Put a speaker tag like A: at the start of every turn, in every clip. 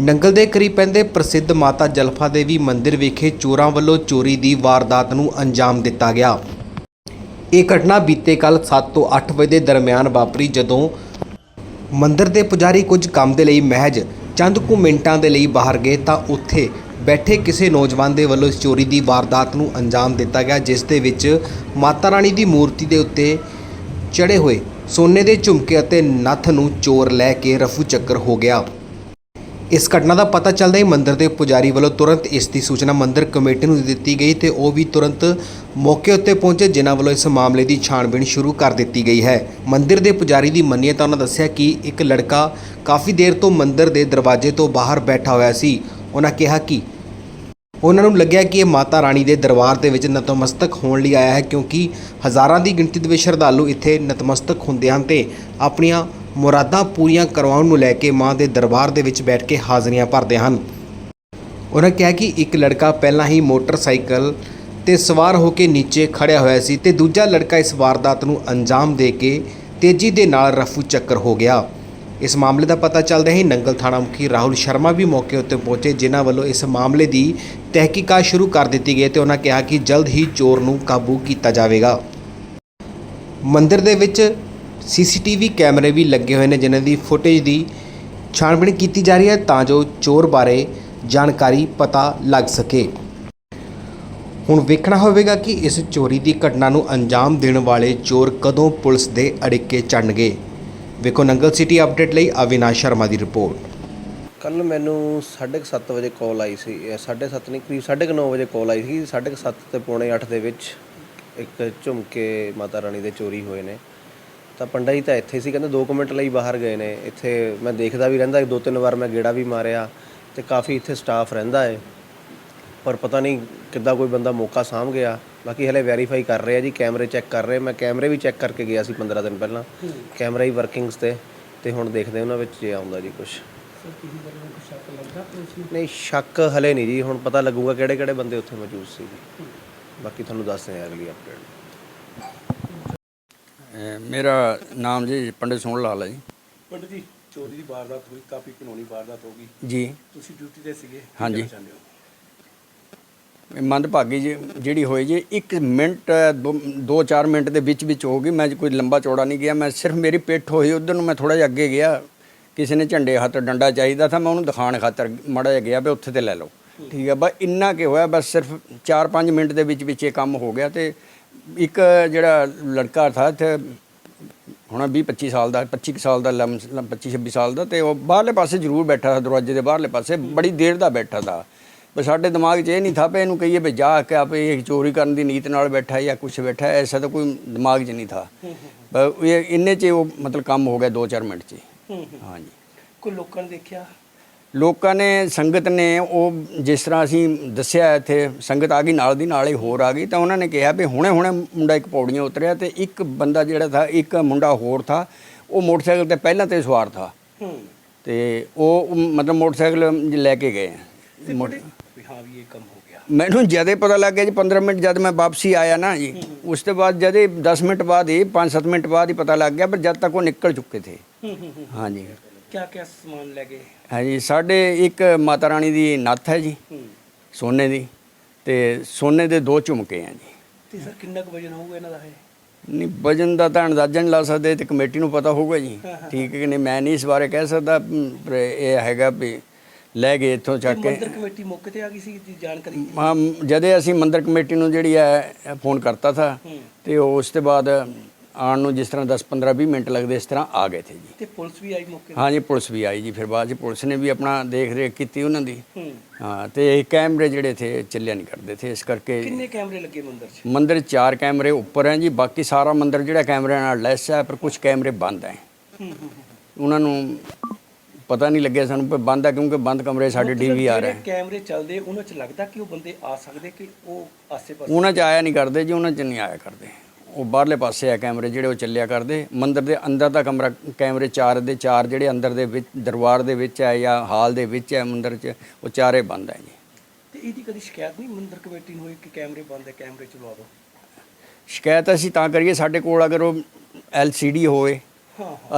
A: ਨੰਗਲ ਦੇ ਕਰੀਬ ਪੈਂਦੇ ਪ੍ਰਸਿੱਧ ਮਾਤਾ ਜਲਫਾ ਦੇਵੀ ਮੰਦਿਰ ਵਿਖੇ ਚੋਰਾਂ ਵੱਲੋਂ ਚੋਰੀ ਦੀ ਵਾਰਦਾਤ ਨੂੰ ਅੰਜਾਮ ਦਿੱਤਾ ਗਿਆ। ਇਹ ਘਟਨਾ ਬੀਤੇ ਕੱਲ 7 ਤੋਂ 8 ਵਜੇ ਦੇ ਦਰਮਿਆਨ ਵਾਪਰੀ ਜਦੋਂ ਮੰਦਿਰ ਦੇ ਪੁਜਾਰੀ ਕੁਝ ਕੰਮ ਦੇ ਲਈ ਮਹਿਜ ਚੰਦ ਕੁ ਮਿੰਟਾਂ ਦੇ ਲਈ ਬਾਹਰ ਗਏ ਤਾਂ ਉੱਥੇ ਬੈਠੇ ਕਿਸੇ ਨੌਜਵਾਨ ਦੇ ਵੱਲੋਂ ਇਸ ਚੋਰੀ ਦੀ ਵਾਰਦਾਤ ਨੂੰ ਅੰਜਾਮ ਦਿੱਤਾ ਗਿਆ, ਜਿਸ ਦੇ ਵਿੱਚ ਮਾਤਾ ਰਾਣੀ ਦੀ ਮੂਰਤੀ ਦੇ ਉੱਤੇ ਚੜੇ ਹੋਏ ਸੋਨੇ ਦੇ ਝੁਮਕੇ ਅਤੇ ਨੱਥ ਨੂੰ ਚੋਰ ਲੈ ਕੇ ਰਫੂ ਚੱਕਰ ਹੋ ਗਿਆ। ਇਸ ਘਟਨਾ ਦਾ ਪਤਾ ਚੱਲਦਾ ਹੀ ਮੰਦਿਰ ਦੇ ਪੁਜਾਰੀ ਵੱਲੋਂ ਤੁਰੰਤ ਇਸ ਦੀ ਸੂਚਨਾ ਮੰਦਿਰ ਕਮੇਟੀ ਨੂੰ ਦਿੱਤੀ ਗਈ ਤੇ ਉਹ ਵੀ ਤੁਰੰਤ ਮੌਕੇ ਉੱਤੇ ਪਹੁੰਚੇ, ਜਿਨ੍ਹਾਂ ਵੱਲੋਂ ਇਸ ਮਾਮਲੇ ਦੀ ਛਾਣਬੀਣ ਸ਼ੁਰੂ ਕਰ ਦਿੱਤੀ ਗਈ ਹੈ। ਮੰਦਿਰ ਦੇ ਪੁਜਾਰੀ ਦੀ ਮੰਨੀਏ ਤਾਂ ਉਹਨਾਂ ਦੱਸਿਆ ਕਿ ਇੱਕ ਲੜਕਾ ਕਾਫੀ ਦੇਰ ਤੋਂ ਮੰਦਿਰ ਦੇ ਦਰਵਾਜ਼ੇ ਤੋਂ ਬਾਹਰ ਬੈਠਾ ਹੋਇਆ ਸੀ। ਉਹਨਾਂ ਕਿਹਾ ਕਿ ਉਹਨਾਂ ਨੂੰ ਲੱਗਿਆ ਕਿ ਇਹ ਮਾਤਾ ਰਾਣੀ ਦੇ ਦਰਬਾਰ ਦੇ ਵਿੱਚ ਨਤਮਸਤਕ ਹੋਣ ਲਈ ਆਇਆ ਹੈ, ਕਿਉਂਕਿ ਹਜ਼ਾਰਾਂ ਦੀ ਗਿਣਤੀ ਦੇ ਵਿੱਚ ਸ਼ਰਧਾਲੂ ਇੱਥੇ ਨਤਮਸਤਕ ਹੁੰਦੇ ਹਨ ਤੇ ਆਪਣੀਆਂ ਮੁਰਾਦਾਂ ਪੂਰੀਆਂ ਕਰਵਾਉਣ ਨੂੰ ਲੈ ਕੇ ਮਾਂ ਦੇ ਦਰਬਾਰ ਦੇ ਵਿੱਚ ਬੈਠ ਕੇ ਹਾਜ਼ਰੀਆਂ ਭਰਦੇ ਹਨ। ਉਹਨਾਂ ਕਿਹਾ ਕਿ ਇੱਕ ਲੜਕਾ ਪਹਿਲਾਂ ਹੀ ਮੋਟਰਸਾਈਕਲ ਤੇ ਸਵਾਰ ਹੋ ਕੇ ਨੀਚੇ ਖੜਿਆ ਹੋਇਆ ਸੀ ਤੇ ਦੂਜਾ ਲੜਕਾ ਇਸ ਵਾਰਦਾਤ ਨੂੰ ਅੰਜਾਮ ਦੇ ਕੇ ਤੇਜ਼ੀ ਦੇ ਨਾਲ ਰਫੂ ਚੱਕਰ ਹੋ ਗਿਆ। ਇਸ ਮਾਮਲੇ ਦਾ ਪਤਾ ਚੱਲਦਾ ਹੀ ਨੰਗਲ ਥਾਣਾ ਮੁਖੀ ਰਾਹੁਲ ਸ਼ਰਮਾ ਵੀ ਮੌਕੇ ਉੱਤੇ ਪਹੁੰਚੇ, ਜਿਨ੍ਹਾਂ ਵੱਲੋਂ ਇਸ ਮਾਮਲੇ ਦੀ ਤਹਿਕੀਕਾਤ ਸ਼ੁਰੂ ਕਰ ਦਿੱਤੀ ਗਈ ਤੇ ਉਹਨਾਂ ਕਿਹਾ ਕਿ ਜਲਦ ਹੀ ਚੋਰ ਨੂੰ ਕਾਬੂ ਕੀਤਾ ਜਾਵੇਗਾ। ਮੰਦਿਰ ਦੇ ਵਿੱਚ ਸੀਸੀਟੀਵੀ ਕੈਮਰੇ ਵੀ ਲੱਗੇ ਹੋਏ ਨੇ ਜਿਨ੍ਹਾਂ ਦੀ ਫੁਟੇਜ ਦੀ ਛਾਣਬੀਣ ਕੀਤੀ ਜਾ ਰਹੀ ਹੈ ਤਾਂ ਜੋ ਚੋਰ ਬਾਰੇ ਜਾਣਕਾਰੀ ਪਤਾ ਲੱਗ ਸਕੇ। ਹੁਣ ਵੇਖਣਾ ਹੋਵੇਗਾ ਕਿ ਇਸ ਚੋਰੀ ਦੀ ਘਟਨਾ ਨੂੰ ਅੰਜਾਮ ਦੇਣ ਵਾਲੇ ਚੋਰ ਕਦੋਂ ਪੁਲਿਸ ਦੇ ਅੜਿੱਕੇ ਚੜਨਗੇ ਵੇਖੋ ਨੰਗਲ ਸਿਟੀ ਅਪਡੇਟ ਲਈ ਅਵਿਨਾਸ਼ ਸ਼ਰਮਾ ਦੀ ਰਿਪੋਰਟ।
B: ਕੱਲ ਮੈਨੂੰ 7:30 ਵਜੇ ਕਾਲ ਆਈ ਸੀ 7:30 ਨਹੀਂ, ਕਰੀਬ 9:30 ਵਜੇ ਕਾਲ ਆਈ ਸੀ। 7:30 ਤੇ ਪੌਣੇ 8 ਦੇ ਵਿੱਚ ਇੱਕ ਝੁਮਕੇ ਮਾਤਾ ਰਾਣੀ ਦੇ ਚੋਰੀ ਹੋਏ ਨੇ। ਤਾਂ ਪੰਡਾ ਜੀ ਤਾਂ ਇੱਥੇ ਸੀ ਕਹਿੰਦੇ 2 ਮਿੰਟ ਲਈ ਬਾਹਰ ਗਏ ਨੇ। ਇੱਥੇ ਮੈਂ ਦੇਖਦਾ ਵੀ ਰਹਿੰਦਾ ਦੋ ਤਿੰਨ ਵਾਰ ਮੈਂ ਗੇੜਾ ਵੀ ਮਾਰਿਆ ਤੇ ਕਾਫੀ ਇੱਥੇ ਸਟਾਫ ਰਹਿੰਦਾ ਹੈ ਪਰ ਪਤਾ ਨਹੀਂ ਕਿੱਦਾਂ ਕੋਈ ਬੰਦਾ ਮੌਕਾ ਸਾਂਭ ਗਿਆ। ਬਾਕੀ ਹਲੇ ਵੈਰੀਫਾਈ ਕਰ ਰਹੇ ਆ ਜੀ ਕੈਮਰੇ ਚੈੱਕ ਕਰ ਰਹੇ। ਮੈਂ ਕੈਮਰੇ ਵੀ ਚੈੱਕ ਕਰਕੇ ਗਿਆ ਸੀ 15 ਦਿਨ ਪਹਿਲਾਂ ਕੈਮਰਾ ਹੀ ਵਰਕਿੰਗਸ ਤੇ। ਤੇ ਹੁਣ ਦੇਖਦੇ ਉਹਨਾਂ ਵਿੱਚ ਜੇ ਆਉਂਦਾ ਜੀ ਕੁਝ ਨਹੀਂ ਸ਼ੱਕ ਹਲੇ ਨਹੀਂ ਜੀ। ਹੁਣ ਪਤਾ ਲੱਗੂਗਾ ਕਿਹੜੇ ਕਿਹੜੇ ਬੰਦੇ ਉੱਥੇ ਮੌਜੂਦ ਸੀ। ਬਾਕੀ ਤੁਹਾਨੂੰ ਦੱਸਦੇ ਆ ਅਗਲੀ ਅਪਡੇਟ
C: ਮੇਰਾ ਨਾਮ ਜੀ ਪੰਡਿਤ ਸੋਹਣ ਲਾਲ ਹੈ ਜੀ।
D: ਪੰਡਿਤ ਜੀ ਚੋਰੀ ਦੀ ਵਾਰਦਾਤ ਹੋਈ ਕਾਫੀ ਕਾਨੂੰਨੀ ਵਾਰਦਾਤ ਹੋ ਗਈ।
C: ਜੀ।
D: ਤੁਸੀਂ ਡਿਊਟੀ ਤੇ ਸੀਗੇ ਕੀ
C: ਹਾਂਜੀ।
D: ਕਹਿਣਾ ਚਾਹੁੰਦੇ ਹੋ?
C: ਮੰਦਭਾਗੀ ਜੀ ਜਿਹੜੀ ਹੋਈ ਜੀ 1 ਮਿੰਟ 2-4 ਮਿੰਟ ਦੇ ਵਿੱਚ ਵਿੱਚ ਹੋ ਗਈ। ਮੈਂ ਕੋਈ ਲੰਬਾ ਚੌੜਾ ਨਹੀਂ ਗਿਆ ਮੈਂ ਸਿਰਫ ਮੇਰੀ ਪਿੱਠ ਹੋਈ ਉਧਰ ਨੂੰ ਮੈਂ ਥੋੜਾ ਜਿਹਾ ਅੱਗੇ ਗਿਆ। ਕਿਸੇ ਨੇ ਝੰਡੇ ਹੱਥ ਡੰਡਾ ਚਾਹੀਦਾ ਤਾਂ ਮੈਂ ਉਹਨੂੰ ਦਿਖਾਣ ਖਾਤਰ ਮੜਾ ਜਿਹਾ ਗਿਆ ਵੀ ਉੱਥੇ ਤੇ ਲੈ ਲਓ। ਠੀਕ ਹੈ ਬਸ ਇੰਨਾ ਕਿ ਹੋਇਆ ਬਸ ਸਿਰਫ 4-5 ਮਿੰਟ ਦੇ ਵਿੱਚ ਵਿੱਚ ਇਹ ਕੰਮ ਹੋ ਗਿਆ ਤੇ ਇੱਕ ਜਿਹੜਾ ਲੜਕਾ ਥਾ ਇੱਥੇ ਹੁਣ 20-25 ਸਾਲ ਦਾ 25 ਕੁ ਸਾਲ ਦਾ 25-26 ਸਾਲ ਦਾ ਤੇ ਉਹ ਬਾਹਰਲੇ ਪਾਸੇ ਜ਼ਰੂਰ ਬੈਠਾ ਸੀ ਦਰਵਾਜ਼ੇ ਦੇ ਬਾਹਰਲੇ ਪਾਸੇ ਬੜੀ ਦੇਰ ਦਾ ਬੈਠਾ ਸੀ ਪਰ ਸਾਡੇ ਦਿਮਾਗ 'ਚ ਇਹ ਨਹੀਂ ਥਾ ਪਏ ਇਹਨੂੰ ਕਹੀਏ ਵੀ ਜਾ ਕੇ ਆਪੇ ਇਹ ਚੋਰੀ ਕਰਨ ਦੀ ਨੀਤ ਨਾਲ ਬੈਠਾ ਜਾਂ ਕੁਝ ਬੈਠਾ ਐਸਾ ਤਾਂ ਕੋਈ ਦਿਮਾਗ 'ਚ ਨਹੀਂ ਥਾ। ਪਰ ਇਹ ਇੰਨੇ 'ਚ ਉਹ ਮਤਲਬ ਕੰਮ ਹੋ ਗਿਆ 2-4 ਮਿੰਟ 'ਚ। ਹਾਂਜੀ।
D: ਕੋਈ ਲੋਕਾਂ ਨੇ ਦੇਖਿਆ?
C: ਲੋਕਾਂ ਨੇ ਸੰਗਤ ਨੇ ਉਹ ਜਿਸ ਤਰ੍ਹਾਂ ਅਸੀਂ ਦੱਸਿਆ ਇੱਥੇ ਸੰਗਤ ਆ ਗਈ ਨਾਲ ਦੀ ਨਾਲ ਹੀ ਹੋਰ ਆ ਗਈ ਤਾਂ ਉਹਨਾਂ ਨੇ ਕਿਹਾ ਵੀ ਹੁਣੇ ਹੁਣੇ ਮੁੰਡਾ ਇੱਕ ਪੌੜੀਆਂ ਉਤਰਿਆ ਤੇ ਇੱਕ ਬੰਦਾ ਜਿਹੜਾ ਥਾ ਇੱਕ ਮੁੰਡਾ ਹੋਰ ਥਾ ਉਹ ਮੋਟਰਸਾਈਕਲ ਤੇ ਪਹਿਲਾਂ ਤੇ ਸਵਾਰ ਥਾ। ਤੇ ਉਹ ਮਤਲਬ ਮੋਟਰਸਾਈਕਲ ਲੈ ਕੇ ਗਏ। ਮੋਟ-
D: ਵੀ ਹਾਂ ਵੀ ਇਹ ਕੰਮ ਹੋ ਗਿਆ।
C: ਮੈਨੂੰ ਜਦੇ ਪਤਾ ਲੱਗ ਗਿਆ ਜੀ 15 ਮਿੰਟ ਜਦ ਮੈਂ ਵਾਪਸੀ ਆਇਆ ਨਾ ਜੀ ਉਸ ਤੋਂ ਬਾਅਦ ਜਦੇ 10 ਮਿੰਟ ਬਾਅਦ ਹੀ 5-7 ਮਿੰਟ ਬਾਅਦ ਹੀ ਪਤਾ ਲੱਗ ਗਿਆ ਪਰ ਜਦ ਤੱਕ ਉਹ ਨਿਕਲ ਚੁੱਕੇ ਥੇ। ਹਾਂਜੀ।
D: ਕਿਆ ਕਿਆ ਸਮਾਨ ਲੈ ਗਏ?
C: ਹਾਂਜੀ ਸਾਡੇ ਇੱਕ ਮਾਤਾ ਰਾਣੀ ਦੀ ਨੱਥ ਹੈ ਜੀ ਸੋਨੇ ਦੀ ਤੇ ਸੋਨੇ ਦੇ ਦੋ ਝੁਮਕੇ ਆ ਜੀ।
D: ਤੇ ਸਰ ਕਿੰਨਾ ਕੁ ਵਜਨ ਹੋਊਗਾ ਇਹਨਾਂ ਦਾ ਇਹ?
C: ਨਹੀਂ ਵਜਨ ਦਾ ਤਾਂ ਅੰਦਾਜ਼ਾ ਨਹੀਂ ਲਾ ਸਕਦੇ ਤੇ ਕਮੇਟੀ ਨੂੰ ਪਤਾ ਹੋਊਗਾ ਜੀ। ਠੀਕ ਹੈ ਕਿ ਨਹੀਂ? ਮੈਂ ਨਹੀਂ ਇਸ ਬਾਰੇ ਕਹਿ ਸਕਦਾ ਇਹ ਹੈਗਾ ਵੀ ਲੈ ਗਏ ਇੱਥੋਂ ਚੱਕ ਕੇ।
D: ਮੰਦਰ ਕਮੇਟੀ ਮੌਕੇ ਤੇ ਆ ਗਈ ਸੀ ਜਾਣਕਾਰੀ?
C: ਹਾਂ ਜਦੇ ਅਸੀਂ ਮੰਦਰ ਕਮੇਟੀ ਨੂੰ ਜਿਹੜੀ ਹੈ ਫੋਨ ਕਰਤਾ ਥਾ ਤੇ ਉਸ ਤੋਂ ਬਾਅਦ ਆਉਣ ਨੂੰ ਜਿਸ ਤਰ੍ਹਾਂ 10 15 20 ਮਿੰਟ ਲੱਗਦੇ ਇਸ ਤਰ੍ਹਾਂ ਆ ਗਏ ਥੇ ਜੀ।
D: ਤੇ ਪੁਲਿਸ ਵੀ ਆਈ ਮੌਕੇ ਤੇ?
C: ਹਾਂਜੀ ਪੁਲਿਸ ਵੀ ਆਈ ਜੀ ਫਿਰ ਬਾਅਦ ਚ ਪੁਲਿਸ ਨੇ ਵੀ ਆਪਣਾ ਦੇਖ ਰੇਖ ਕੀਤੀ ਉਹਨਾਂ ਦੀ।
D: ਹੂੰ।
C: ਤੇ ਇਹ ਕੈਮਰੇ ਜਿਹੜੇ ਥੇ ਚੱਲਿਆ ਨਹੀਂ ਕਰਦੇ ਥੇ ਇਸ ਕਰਕੇ
D: ਕਿੰਨੇ ਕੈਮਰੇ ਲੱਗੇ ਮੰਦਰ 'ਚ?
C: ਮੰਦਿਰ 'ਚ ਚਾਰ ਕੈਮਰੇ ਉੱਪਰ ਹੈ ਜੀ ਬਾਕੀ ਸਾਰਾ ਮੰਦਿਰ ਜਿਹੜਾ ਕੈਮਰਿਆਂ ਨਾਲ ਲੈਸ ਹੈ ਪਰ ਕੁਝ ਕੈਮਰੇ ਬੰਦ ਹੈ। ਉਹਨਾਂ ਨੂੰ ਪਤਾ ਨਹੀਂ ਲੱਗਿਆ ਸਾਨੂੰ ਪਰ ਬੰਦ ਹੈ ਕਿਉਂਕਿ ਬੰਦ ਕਮਰੇ ਸਾਡੇ ਡੀਵੀ ਆ ਰਹੇ
D: ਕੈਮਰੇ ਚੱਲਦੇ ਉਹਨਾਂ 'ਚ ਲੱਗਦਾ ਕਿ ਉਹ ਬੰਦੇ ਆ ਸਕਦੇ ਕਿ ਉਹ ਆਸੇ-ਪਾਸੇ?
C: ਉਹਨਾਂ 'ਚ ਆਇਆ ਨਹੀਂ ਕਰਦੇ ਜੀ ਉਹਨਾਂ 'ਚ ਨਹੀਂ ਆਇਆ ਕਰਦੇ। ਉਹ ਬਾਹਰਲੇ ਪਾਸੇ ਆ ਕੈਮਰੇ ਜਿਹੜੇ ਉਹ ਚੱਲਿਆ ਕਰਦੇ। ਮੰਦਿਰ ਦੇ ਅੰਦਰ ਦਾ ਕਮਰਾ ਕੈਮਰੇ ਚਾਰ ਦੇ ਚਾਰ ਜਿਹੜੇ ਅੰਦਰ ਦੇ ਵਿੱਚ ਦਰਬਾਰ ਦੇ ਵਿੱਚ ਹੈ ਜਾਂ ਹਾਲ ਦੇ ਵਿੱਚ ਹੈ ਮੰਦਿਰ 'ਚ ਉਹ ਚਾਰੇ ਬੰਦ ਹੈ ਜੀ।
D: ਤੇ ਇਹਦੀ ਕਦੀ ਸ਼ਿਕਾਇਤ ਨਹੀਂ ਮੰਦਰ ਕਮੇਟੀ ਨੂੰ ਹੋਈ ਕਿ ਕੈਮਰੇ ਬੰਦ ਹੈ ਕੈਮਰੇ ਚਲਵਾ ਦਿਓ?
C: ਸ਼ਿਕਾਇਤ ਅਸੀਂ ਤਾਂ ਕਰੀਏ ਸਾਡੇ ਕੋਲ ਅਗਰ ਉਹ ਡੀ ਹੋਵੇ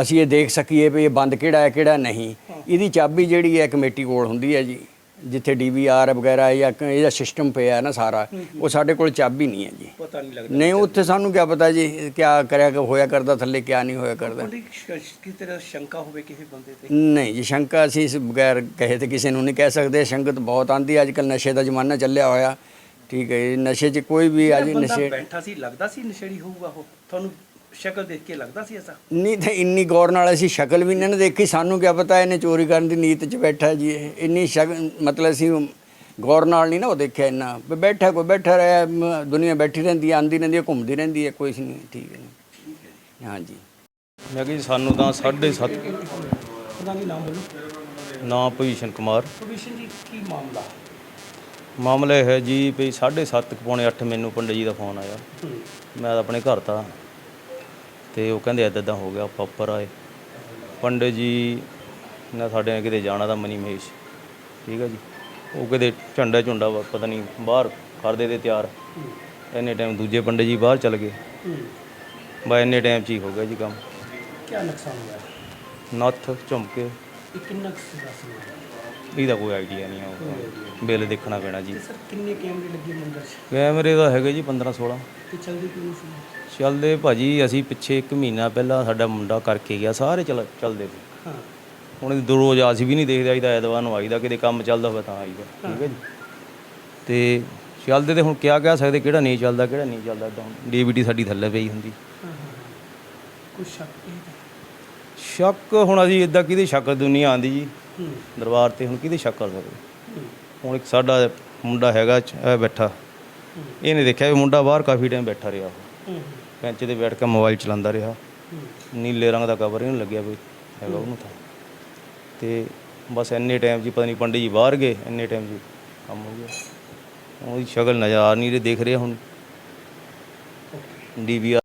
C: ਅਸੀਂ ਇਹ ਦੇਖ ਸਕੀਏ ਵੀ ਇਹ ਬੰਦ ਕਿਹੜਾ ਹੈ ਕਿਹੜਾ ਨਹੀਂ। ਇਹਦੀ ਚਾਬੀ ਜਿਹੜੀ ਹੈ ਕਮੇਟੀ ਕੋਲ ਹੁੰਦੀ ਹੈ ਜੀ। ਜਿੱਥੇ ਡੀਵੀਆਰ ਵਗੈਰਾ ਜਾਂ ਕ- ਇਹਦਾ ਸਿਸਟਮ ਪਿਆ ਹੈ ਨਾ ਸਾਰਾ ਉਹ ਸਾਡੇ ਕੋਲ ਚਾਬੀ ਨਹੀਂ ਹੈ ਜੀ।
D: ਪਤਾ ਨਹੀਂ ਲੱਗਦਾ
C: ਨਹੀਂ ਉੱਥੇ ਸਾਨੂੰ ਕੀ ਪਤਾ ਜੀ ਕਿਆ ਕਰਿਆ ਕਿ ਹੋਇਆ ਕਰਦਾ ਥੱਲੇ ਕਿਆ ਨਹੀਂ ਹੋਇਆ ਕਰਦਾ।
D: ਕਿਸੇ ਤਰ੍ਹਾਂ ਸ਼ੰਕਾ ਹੋਵੇ ਕਿਸੇ ਬੰਦੇ ਤੇ?
C: ਨਹੀਂ ਜੀ ਸ਼ੰਕਾ ਅਸੀਂ ਇਸ ਬਗੈਰ ਕਹੇ ਤੇ ਕਿਸੇ ਨੂੰ ਨਹੀਂ ਕਹਿ ਸਕਦੇ। ਸ਼ੰਕਤ ਬਹੁਤ ਆਂਦੀ ਅੱਜ ਕੱਲ ਨਸ਼ੇ ਦਾ ਜ਼ਮਾਨਾ ਚੱਲਿਆ ਹੋਇਆ। ਠੀਕ ਹੈ ਜੀ ਨਸ਼ੇ 'ਚ ਕੋਈ ਵੀ ਅੱਜ
D: ਜਿਹੜਾ ਬੰਦਾ
C: ਨਸ਼ੇ
D: ਬੈਠਾ ਸੀ ਲੱਗਦਾ ਸੀ ਨਸ਼ੇੜੀ ਹੋਊਗਾ ਉਹ? ਤੁਹਾਨੂੰ ਸ਼ਕਲ ਦੇਖ ਕੇ ਲੱਗਦਾ ਸੀ ਐਸਾ?
C: ਨਹੀਂ ਤੇ ਇੰਨੀ ਗੌਰ ਨਾਲ ਅਸੀਂ ਸ਼ਕਲ ਵੀ ਨਹੀਂ ਨਾ ਦੇਖੀ ਸਾਨੂੰ ਕੀ ਪਤਾ ਇਹਨੇ ਚੋਰੀ ਕਰਨ ਦੀ ਨੀਤ 'ਚ ਬੈਠਾ ਜੀ ਇਹ। ਇੰਨੀ ਸ਼ਕਲ ਮਤਲਬ ਅਸੀਂ ਗੌਰ ਨਾਲ ਨਹੀਂ ਨਾ ਉਹ ਦੇਖਿਆ ਇੰਨਾ। ਵੀ ਬੈਠਾ ਕੋਈ ਬੈਠਾ ਰਿਹਾ ਮ- ਦੁਨੀਆ ਬੈਠੀ ਰਹਿੰਦੀ ਹੈ ਆਂਦੀ ਰਹਿੰਦੀ ਹੈ ਘੁੰਮਦੀ ਰਹਿੰਦੀ ਹੈ ਕੋਈ ਨਹੀਂ ਠੀਕ ਹੈ ਜੀ। ਹਾਂਜੀ
E: ਮੈਂ ਕਿਹਾ ਜੀ ਸਾਨੂੰ ਤਾਂ 7:30
D: ਉਹਦਾ ਵੀ ਨਾਮ ਬੋਲੋ?
E: ਨਾਂ ਭੀਸ਼ਨ ਕੁਮਾਰ।
D: ਪ੍ਰੋਵੀਸ਼ਨ ਜੀ ਕੀ ਮਾਮਲਾ?
E: ਮਾਮਲਾ ਇਹ ਹੈ ਜੀ ਵੀ 7:30 ਪੌਣੇ 8 ਮੈਨੂੰ ਪੰਡਿਤ ਜੀ ਦਾ ਫੋਨ ਆਇਆ। ਮੈਂ ਤਾਂ ਆਪਣੇ ਘਰ ਤਾਂ ਤੇ ਉਹ ਕਹਿੰਦੇ ਇੱਦਾਂ ਇੱਦਾਂ ਹੋ ਗਿਆ ਆਪਾਂ ਉੱਪਰ ਆਏ। ਪੰਡਿਤ ਜੀ ਨੇ ਸਾਡੇ ਨੇ ਕਿਤੇ ਜਾਣਾ ਤਾਂ ਮਨੀ ਮਹੇਸ਼। ਠੀਕ ਹੈ ਜੀ। ਉਹ ਕਿਤੇ ਝੰਡਾ ਝੁੰਡਾ ਵਾ- ਪਤਾ ਨਹੀਂ ਬਾਹਰ ਕਰਦੇ ਤੇ ਤਿਆਰ। ਇੰਨੇ ਟਾਈਮ ਦੂਜੇ ਪੰਡਿਤ ਜੀ ਬਾਹਰ ਚਲ ਗਏ। ਬਾ ਇੰਨੇ ਟਾਈਮ 'ਚ ਹੀ ਹੋ ਗਿਆ ਜੀ ਕੰਮ।
D: ਕੀ ਨੁਕਸਾਨ ਹੋਇਆ?
E: ਨੱਥ ਝੁਮਕੇ
D: ਇਹ ਕਿੰਨਾ ਕੁ ਸੀ
E: ਇਹਦਾ ਕੋਈ ਆਈਡੀਆ ਨਹੀਂ ਆ ਬਿੱਲ ਦੇਖਣਾ ਪੈਣਾ ਜੀ।
D: ਸਰ ਕਿੰਨੇ ਕੈਮਰੇ ਲੱਗੇ ਮੰਦਰ 'ਚ?
E: ਕੈਮਰੇ ਦਾ ਹੈਗਾ ਜੀ 15 16
D: ਤੇ ਚਲਦੀ ਕਿਉਂ ਸੀ?
E: ਚੱਲਦੇ ਭਾਜੀ ਅਸੀਂ ਪਿੱਛੇ 1 ਮਹੀਨਾ ਪਹਿਲਾਂ ਸਾਡਾ ਮੁੰਡਾ ਕਰਕੇ ਗਿਆ ਸਾਰੇ ਚੱਲ ਚੱਲਦੇ ਸੀ।
D: ਹਾਂ।
E: ਹੁਣ ਇਹ ਦੋ ਰੋਜ਼ ਅਸੀਂ ਵੀ ਨਹੀਂ ਦੇਖਦੇ ਆਈਦਾ ਐਤਵਾਰ ਨੂੰ ਆਈਦਾ ਕਿਤੇ ਕੰਮ ਚੱਲਦਾ ਹੋਵੇ ਤਾਂ ਆਈਦਾ ਠੀਕ ਹੈ ਜੀ। ਤੇ ਚੱਲਦੇ ਤੇ ਹੁਣ ਕਿਆ ਕਹਿ ਸਕਦੇ ਕਿਹੜਾ ਨਹੀਂ ਚੱਲਦਾ ਕਿਹੜਾ ਨਹੀਂ ਚੱਲਦਾ ਇਦਾਂ ਡੀਵੀਡੀ ਸਾਡੀ ਥੱਲੇ ਪਈ ਹੁੰਦੀ।
D: ਕੁਛ ਸ਼ੱਕ ਇਹ ਤਾਂ
E: ਸ਼ੱਕ ਹੁਣ ਅਸੀਂ ਇਦਾਂ ਕਿਹਦੇ ਸ਼ੱਕ ਦੁਨੀਆ ਆਂਦੀ ਜੀ?
D: ਹੂੰ
E: ਦਰਬਾਰ ਤੇ ਹੁਣ ਕਿਹਦੇ ਸ਼ੱਕ ਕਰ ਸਕਦੇ? ਹੁਣ ਇੱਕ ਸਾਡਾ ਮੁੰਡਾ ਹੈਗਾ ਇਹ ਬੈਠਾ। ਇਹਨੇ ਦੇਖਿਆ ਵੀ ਮੁੰਡਾ ਬਾਹਰ ਕਾਫੀ ਟਾਈਮ ਬੈਠਾ ਰਿਹਾ। ਉਹ
D: ਹੂੰ
E: ਬੈਂਚ ਤੇ ਬੈਠ ਕੇ ਮੋਬਾਈਲ ਚਲਾਉਂਦਾ ਰਿਹਾ। ਨੀਲੇ ਰੰਗ ਦਾ ਕਵਰ ਇਹਨੂੰ ਲੱਗਿਆ ਕੋਈ। ਹੈਗਾ ਉਹਨੂੰ ਤਾਂ। ਤੇ ਬਸ ਇੰਨੇ ਟਾਈਮ ਹੀ ਪਤਾ ਨਹੀਂ ਪੰਡਿਤ ਜੀ ਬਾਹਰ ਗਏ ਇੰਨੇ ਟਾਈਮ ਹੀ ਕੰਮ ਹੋ ਗਿਆ। ਉਹਦੀ ਸ਼ਕਲ ਨਜ਼ਰ ਆ ਨਹੀਂ ਰਹੀ ਦੇਖ ਰਿਹਾ ਹੁਣ। ਡੀਵੀਆਰ